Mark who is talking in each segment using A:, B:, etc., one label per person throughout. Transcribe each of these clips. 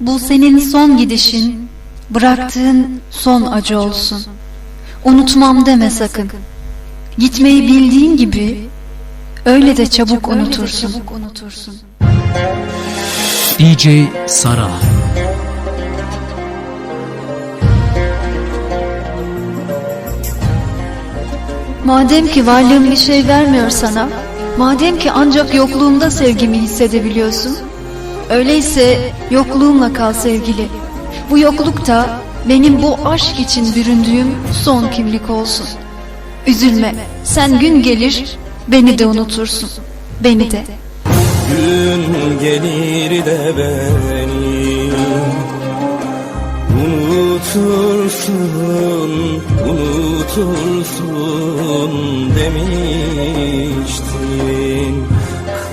A: Bu senin son gidişin, bıraktığın son acı olsun. Unutmam deme sakın. Gitmeyi bildiğin gibi öyle de çabuk unutursun.
B: DJ Sara
A: Madem ki varlığım bir şey vermiyor sana, madem ki ancak yokluğumda sevgimi hissedebiliyorsun, öyleyse yokluğumla kal sevgili. Bu yokluk da benim bu aşk için büründüğüm son kimlik olsun. Üzülme, sen gün gelir beni de unutursun, beni de.
C: Gün gelir de beni Unutursun, unutursun demiştin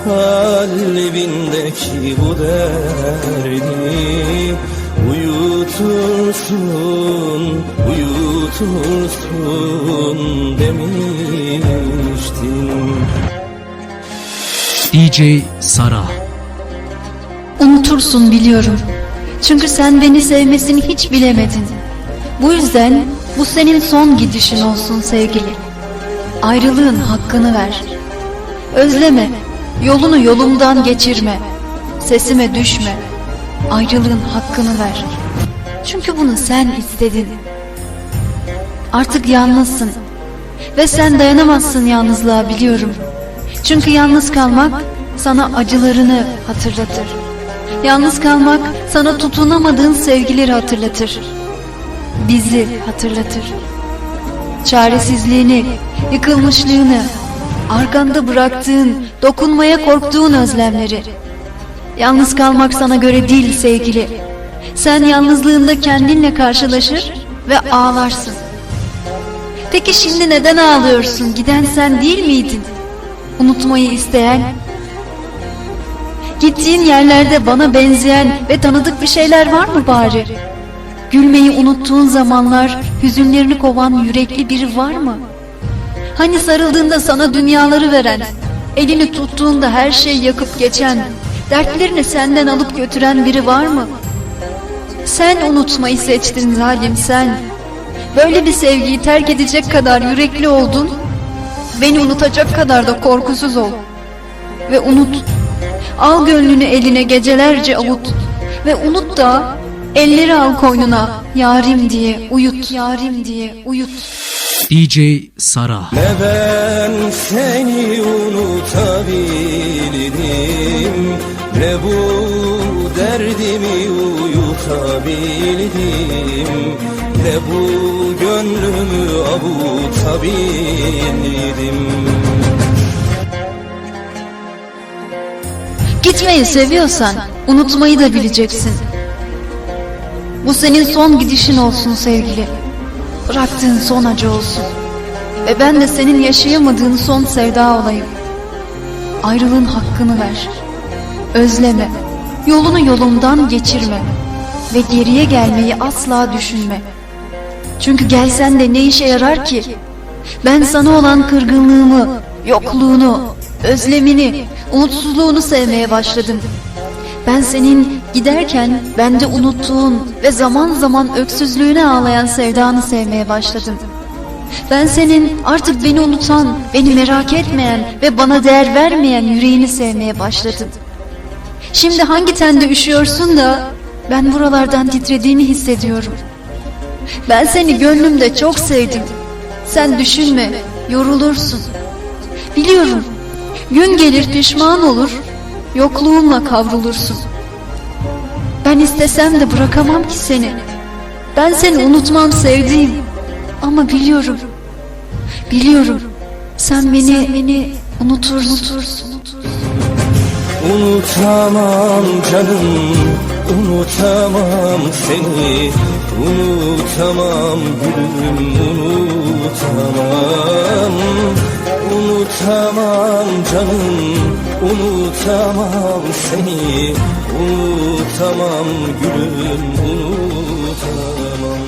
C: Kalbindeki bu derdi Uyutursun, uyutursun demiştin
B: DJ Sara
A: Unutursun biliyorum. Çünkü sen beni sevmesini hiç bilemedin. Bu yüzden bu senin son gidişin olsun sevgili. Ayrılığın hakkını ver. Özleme, yolunu yolumdan geçirme. Sesime düşme. Ayrılığın hakkını ver. Çünkü bunu sen istedin. Artık yalnızsın. Ve sen dayanamazsın yalnızlığa biliyorum. Çünkü yalnız kalmak sana acılarını hatırlatır. Yalnız kalmak sana tutunamadığın sevgileri hatırlatır. Bizi hatırlatır. Çaresizliğini, yıkılmışlığını, arkanda bıraktığın, dokunmaya korktuğun özlemleri. Yalnız kalmak sana göre değil sevgili. Sen yalnızlığında kendinle karşılaşır ve ağlarsın. Peki şimdi neden ağlıyorsun? Giden sen değil miydin? Unutmayı isteyen, Gittiğin yerlerde bana benzeyen ve tanıdık bir şeyler var mı bari? Gülmeyi unuttuğun zamanlar hüzünlerini kovan yürekli biri var mı? Hani sarıldığında sana dünyaları veren, elini tuttuğunda her şeyi yakıp geçen, dertlerini senden alıp götüren biri var mı? Sen unutmayı seçtin zalim sen. Böyle bir sevgiyi terk edecek kadar yürekli oldun, beni unutacak kadar da korkusuz ol. Ve unut, Al gönlünü eline gecelerce avut ve unut da elleri al koynuna yarim diye uyut yarim diye uyut.
B: DJ Sara
C: Ne ben seni unutabildim Ne bu derdimi uyutabildim Ne bu gönlümü avutabildim
A: Gitmeyi seviyorsan unutmayı da bileceksin. Bu senin son gidişin olsun sevgili. Bıraktığın son acı olsun. Ve ben de senin yaşayamadığın son sevda olayım. Ayrılığın hakkını ver. Özleme. Yolunu yolumdan geçirme. Ve geriye gelmeyi asla düşünme. Çünkü gelsen de ne işe yarar ki? Ben sana olan kırgınlığımı, yokluğunu, özlemini, umutsuzluğunu sevmeye başladım. Ben senin giderken bende unuttuğun ve zaman zaman öksüzlüğüne ağlayan sevdanı sevmeye başladım. Ben senin artık beni unutan, beni merak etmeyen ve bana değer vermeyen yüreğini sevmeye başladım. Şimdi hangi tende üşüyorsun da ben buralardan titrediğini hissediyorum. Ben seni gönlümde çok sevdim. Sen düşünme, yorulursun. Biliyorum, gün gelir pişman olur, yokluğumla kavrulursun. Ben istesem de bırakamam ki seni. Ben seni unutmam sevdiğim. Ama biliyorum, biliyorum. Sen beni, beni unutursun.
C: Unutamam canım, unutamam seni Unutamam gülüm, unutamam Unutamam canım, unutamam seni Unutamam gülüm, unutamam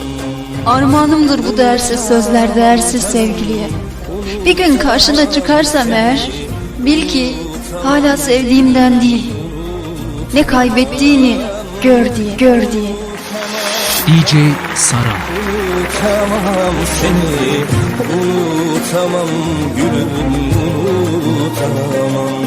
A: Armağanımdır bu değersiz sözler değersiz sevgiliye. Bir gün karşına çıkarsam eğer, bil ki hala sevdiğimden değil. Ne kaybettiğini, gör diye, gör diye.
B: DJ Sara
C: Unutamam seni Unutamam gülüm Unutamam